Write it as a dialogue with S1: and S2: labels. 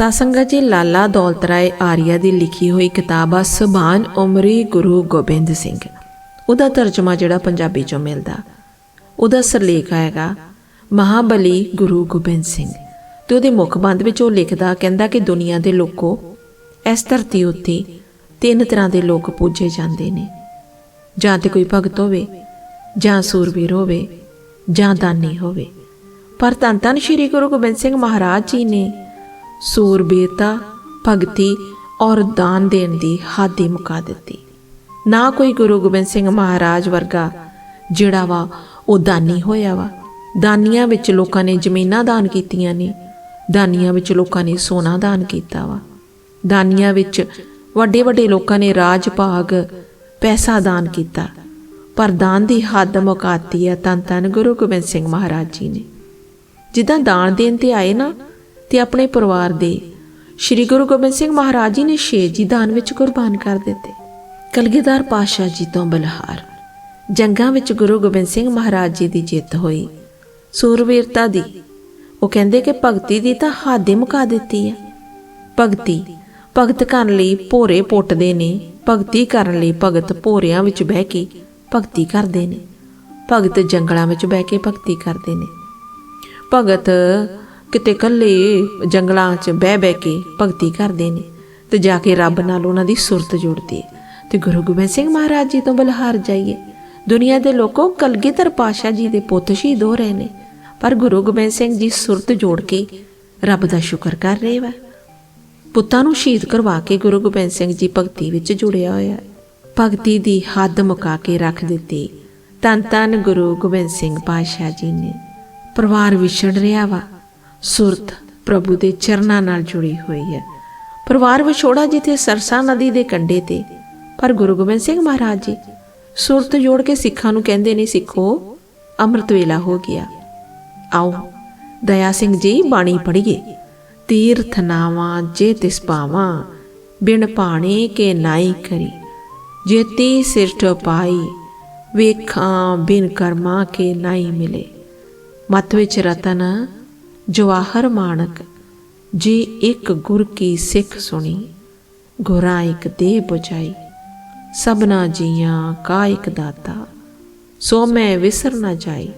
S1: ਸਾਸੰਗਾ ਜੀ ਲਾਲਾ ਦੌਲਤ ਰਾਏ ਆਰੀਆ ਦੀ ਲਿਖੀ ਹੋਈ ਕਿਤਾਬ ਆ, ਸੁਭਾਨ ਉਮਰੀ ਗੁਰੂ ਗੋਬਿੰਦ ਸਿੰਘ। ਉਹਦਾ ਤਰਜਮਾ ਜਿਹੜਾ ਪੰਜਾਬੀ ਚੋਂ ਮਿਲਦਾ। ਉਹਦਾ ਸਰਲੇਖ ਹੈਗਾ, ਮਹਾਬਲੀ ਗੁਰੂ ਗੋਬਿੰਦ ਸਿੰਘ। ਤੇ ਉਹਦੇ ਮੁੱਖ ਬੰਦ ਵਿੱਚ ਉਹ ਲਿਖਦਾ, ਕਹਿੰਦਾ ਕਿ ਦੁਨੀਆ ਦੇ ਲੋਕੋ ਇਸ ਧਰਤੀ ਉੱਤੇ ਤਿੰਨ ਤਰ੍ਹਾਂ ਦੇ ਲੋਕ ਪੂਜੇ ਜਾਂਦੇ ਨੇ। ਜਾਂ ਤੇ ਕੋਈ ਭਗਤ ਹੋਵੇ, ਜਾਂ ਸੂਰਬੀਰ ਹੋਵੇ, ਜਾਂ ਦਾਨੀ ਹੋਵੇ। ਪਰ ਧੰਨ ਧੰਨ ਸ਼੍ਰੀ ਗੁਰੂ ਗੋਬਿੰਦ ਸਿੰਘ ਮਹਾਰਾਜ ਜੀ ਨੇ ਸੂਰਬੀਰਤਾ ਭਗਤੀ ਔਰ ਦਾਨ ਦੇਣ ਦੀ ਹੱਦ ਹੀ ਮੁਕਾ ਦਿੱਤੀ। ਨਾ ਕੋਈ ਗੁਰੂ ਗੋਬਿੰਦ ਸਿੰਘ ਮਹਾਰਾਜ ਵਰਗਾ, ਜਿਹੜਾ ਵਾ ਉਹ ਦਾਨੀ ਹੋਇਆ ਵਾ। ਦਾਨੀਆਂ ਵਿੱਚ ਲੋਕਾਂ ਨੇ ਜ਼ਮੀਨਾਂ ਦਾਨ ਕੀਤੀਆਂ ਨੇ, ਦਾਨੀਆਂ ਵਿੱਚ ਲੋਕਾਂ ਨੇ ਸੋਨਾ ਦਾਨ ਕੀਤਾ ਵਾ। ਦਾਨੀਆਂ ਵਿੱਚ ਵੱਡੇ ਵੱਡੇ ਲੋਕਾਂ ਨੇ ਰਾਜ, ਭਾਗ, ਪੈਸਾ ਦਾਨ ਕੀਤਾ। ਪਰ ਦਾਨ ਦੀ ਹੱਦ ਮੁਕਾਤੀ ਹੈ ਤਨ ਤਨ ਗੁਰੂ ਗੋਬਿੰਦ ਸਿੰਘ ਮਹਾਰਾਜ ਜੀ ਨੇ। ਜਿੱਦਾਂ ਦਾਨ ਦੇਣ ਤੇ ਆਏ ਨਾ ਤੇ ਆਪਣੇ ਪਰਿਵਾਰ ਦੇ। ਸ੍ਰੀ ਗੁਰੂ ਗੋਬਿੰਦ ਸਿੰਘ ਮਹਾਰਾਜ ਜੀ ਨੇ ਛੇ ਜੀ ਦਾਨ ਵਿੱਚ ਕੁਰਬਾਨ ਕਰ ਦਿੱਤੇ। ਕਲਗੀਧਰ ਪਾਸ਼ਾ ਜੀ ਤੋਂ ਬਲਹਾਰ। ਜੰਗਾਂ ਵਿੱਚ ਗੁਰੂ ਗੋਬਿੰਦ ਸਿੰਘ ਮਹਾਰਾਜ ਜੀ ਦੀ ਜਿੱਤ ਹੋਈ। ਸੂਰਵੀਰਤਾ ਦੀ। ਉਹ ਕਹਿੰਦੇ ਕਿ ਭਗਤੀ ਦੀ ਤਾਂ ਹੱਦ ਹੀ ਮੁਕਾ ਦਿੱਤੀ ਹੈ। ਭਗਤੀ। ਭਗਤ ਕਰਨ ਲਈ ਭੋਰੇ ਪੁੱਟਦੇ ਨੇ। ਭਗਤੀ ਕਰਨ ਲਈ ਭਗਤ ਭੋਰਿਆਂ ਵਿੱਚ ਬਹਿ ਕੇ ਭਗਤੀ ਕਰਦੇ ਨੇ। ਭਗਤ ਜੰਗਲਾਂ ਵਿੱਚ ਬਹਿ ਕੇ ਭਗਤੀ ਕਰਦੇ ਨੇ। ਭਗਤ ਕਿਤੇ ਇਕੱਲੇ ਜੰਗਲਾਂ 'ਚ ਬਹਿ ਬਹਿ ਕੇ ਭਗਤੀ ਕਰਦੇ ਨੇ ਤੇ ਜਾ ਕੇ ਰੱਬ ਨਾਲ ਉਹਨਾਂ ਦੀ ਸੁਰਤ ਜੁੜਦੀ ਹੈ ਤੇ ਗੁਰੂ ਗੋਬਿੰਦ ਸਿੰਘ ਮਹਾਰਾਜ ਜੀ ਤੋਂ ਬਲਹਾਰ ਜਾਈਏ। ਦੁਨੀਆ ਦੇ ਲੋਕੋ ਕਲਗੀਧਰ ਪਾਸ਼ਾ ਜੀ ਦੇ ਪੁੱਤ ਸ਼ਹੀਦ ਹੋ ਰਹੇ ਨੇ। ਪਰ ਗੁਰੂ ਗੋਬਿੰਦ ਸਿੰਘ ਜੀ ਸੁਰਤ ਜੋੜ ਕੇ ਰੱਬ ਦਾ ਸ਼ੁਕਰ ਕਰ ਰਹੇ ਵਾ। ਪੁੱਤਾਂ ਨੂੰ ਸ਼ਹੀਦ ਕਰਵਾ ਕੇ ਗੁਰੂ ਗੋਬਿੰਦ ਸਿੰਘ ਜੀ ਭਗਤੀ ਵਿੱਚ ਜੁੜਿਆ ਹੋਇਆ ਹੈ। ਭਗਤੀ ਦੀ ਹੱਦ ਮੁਕਾ ਕੇ ਰੱਖ ਦਿੱਤੀ। ਤਨ ਤਨ ਗੁਰੂ ਗੋਬਿੰਦ ਸਿੰਘ ਪਾਤਸ਼ਾਹ ਜੀ ਨੇ। ਪਰਿਵਾਰ ਵਿਛੜ ਰਿਹਾ ਵਾ। ਸੁਰਤ ਪ੍ਰਭੂ ਦੇ ਚਰਨਾਂ ਨਾਲ ਜੁੜੀ ਹੋਈ ਹੈ। ਪਰਿਵਾਰ ਵਿਛੋੜਾ ਜਿੱਥੇ ਸਰਸਾ ਨਦੀ ਦੇ ਕੰਢੇ ਤੇ, ਪਰ ਗੁਰੂ ਗੋਬਿੰਦ ਸਿੰਘ ਮਹਾਰਾਜ ਜੀ ਸੁਰਤ ਜੋੜ ਕੇ ਸਿੱਖਾਂ ਨੂੰ ਕਹਿੰਦੇ ਨੇ, ਸਿੱਖੋ, ਅੰਮ੍ਰਿਤ ਵੇਲਾ ਹੋ ਗਿਆ। ਆਓ, ਦਇਆ ਸਿੰਘ ਜੀ, ਬਾਣੀ ਪੜ੍ਹੀਏ। ਤੀਰਥ ਨਾਵਾਂ ਜੇ ਤਿਸ ਪਾਵਾਂ ਬਿਨ ਪਾਣੀ ਕੇ ਨਾਈ ਕਰੀ। ਜੇਤੀ ਸਿਰਠ ਪਾਈ ਵੇਖਾਂ ਬਿਨ ਕਰਮਾ ਕੇ ਨਾਈ ਮਿਲੇ। ਮਤ ਵਿੱਚ ਰਤਨ ਜਵਾਹਰ ਮਾਨਕ ਜੀ ਇੱਕ ਗੁਰ ਕੀ ਸਿੱਖ ਸੁਣੀ, ਗੁਰਾਂ ਇੱਕ ਦੇ ਬੁਝਾਈ, ਸਭਨਾ ਜੀਆਂ ਕਾ ਇੱਕ ਦਾਤਾ, ਸੋ ਮੈਂ ਵਿਸਰ ਨਾ ਜਾਈ।